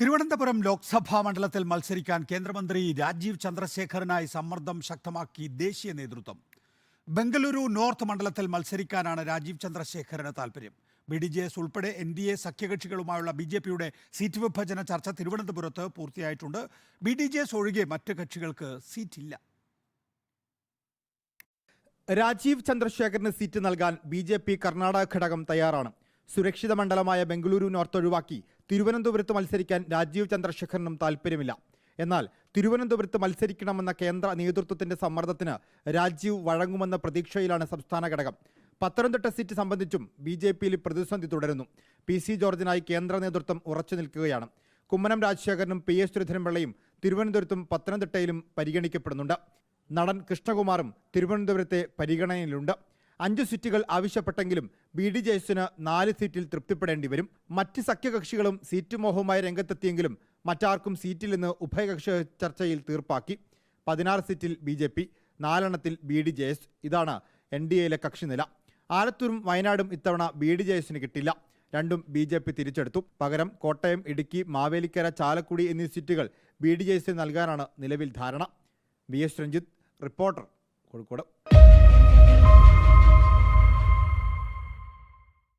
തിരുവനന്തപുരം ലോക്സഭാ മണ്ഡലത്തിൽ മത്സരിക്കാൻ കേന്ദ്രമന്ത്രി രാജീവ് ചന്ദ്രശേഖറിനായി സമ്മർദ്ദം ശക്തമാക്കി ദേശീയ നേതൃത്വം. ബംഗളൂരു നോർത്ത് മണ്ഡലത്തിൽ മത്സരിക്കാനാണ് രാജീവ് ചന്ദ്രശേഖറിന് താൽപ്പര്യം ബി ഡി ജെ എസ് ഉൾപ്പെടെ എൻ ഡി എ സഖ്യകക്ഷികളുമായുള്ള ബി ജെ പിയുടെ സീറ്റ് വിഭജന ചർച്ച തിരുവനന്തപുരത്ത് പൂർത്തിയായിട്ടുണ്ട്. ബി ഡി ജെ എസ് ഒഴികെ മറ്റ് കക്ഷികൾക്ക് സീറ്റില്ല. രാജീവ് ചന്ദ്രശേഖറിന് സീറ്റ് നൽകാൻ ബി ജെ പി കർണാടക ഘടകം തയ്യാറാണ്. സുരക്ഷിത മണ്ഡലമായ ബംഗളൂരു നോർത്ത് ഒഴിവാക്കി തിരുവനന്തപുരത്ത് മത്സരിക്കാൻ രാജീവ് ചന്ദ്രശേഖരനും താൽപ്പര്യമില്ല. എന്നാൽ തിരുവനന്തപുരത്ത് മത്സരിക്കണമെന്ന കേന്ദ്ര നേതൃത്വത്തിന്റെ സമ്മർദ്ദത്തിന് രാജീവ് വഴങ്ങുമെന്ന പ്രതീക്ഷയിലാണ് സംസ്ഥാന ഘടകം. പത്തനംതിട്ട സീറ്റ് സംബന്ധിച്ചും ബി ജെ പിയിൽ പ്രതിസന്ധി തുടരുന്നു. പി സി ജോർജിനായി കേന്ദ്ര നേതൃത്വം ഉറച്ചു നിൽക്കുകയാണ്. കുമ്മനം രാജശേഖരനും പി എസ് ശ്രീധരൻപിള്ളയും തിരുവനന്തപുരത്തും പത്തനംതിട്ടയിലും പരിഗണിക്കപ്പെടുന്നുണ്ട്. നടൻ കൃഷ്ണകുമാറും തിരുവനന്തപുരത്തെ പരിഗണനയിലുണ്ട്. അഞ്ച് സീറ്റുകൾ ആവശ്യപ്പെട്ടെങ്കിലും ബി ഡി ജെ എസിന് നാല് സീറ്റിൽ തൃപ്തിപ്പെടേണ്ടി വരും. മറ്റ് സഖ്യകക്ഷികളും സീറ്റ് മോഹവുമായി രംഗത്തെത്തിയെങ്കിലും മറ്റാർക്കും സീറ്റിൽ സീറ്റില്ലെന്ന് ഉഭയകക്ഷി ചർച്ചയിൽ തീർപ്പാക്കി. പതിനാറ് സീറ്റിൽ ബി ജെ പി നാലെണ്ണത്തിൽ ബി ഡി ജെ എസ് ഇതാണ് എൻ ഡി എയിലെ കക്ഷിനില ആലത്തൂരും വയനാടും ഇത്തവണ ബി ഡി ജെ എസിന് കിട്ടില്ല. രണ്ടും ബി ജെ പി തിരിച്ചെടുത്തു. പകരം കോട്ടയം ഇടുക്കി മാവേലിക്കര ചാലക്കുടി എന്നീ സീറ്റുകൾ ബി ഡി ജെ എസിന് നൽകാനാണ് നിലവിൽ ധാരണ. V S Ranjith reporter Kozhikode.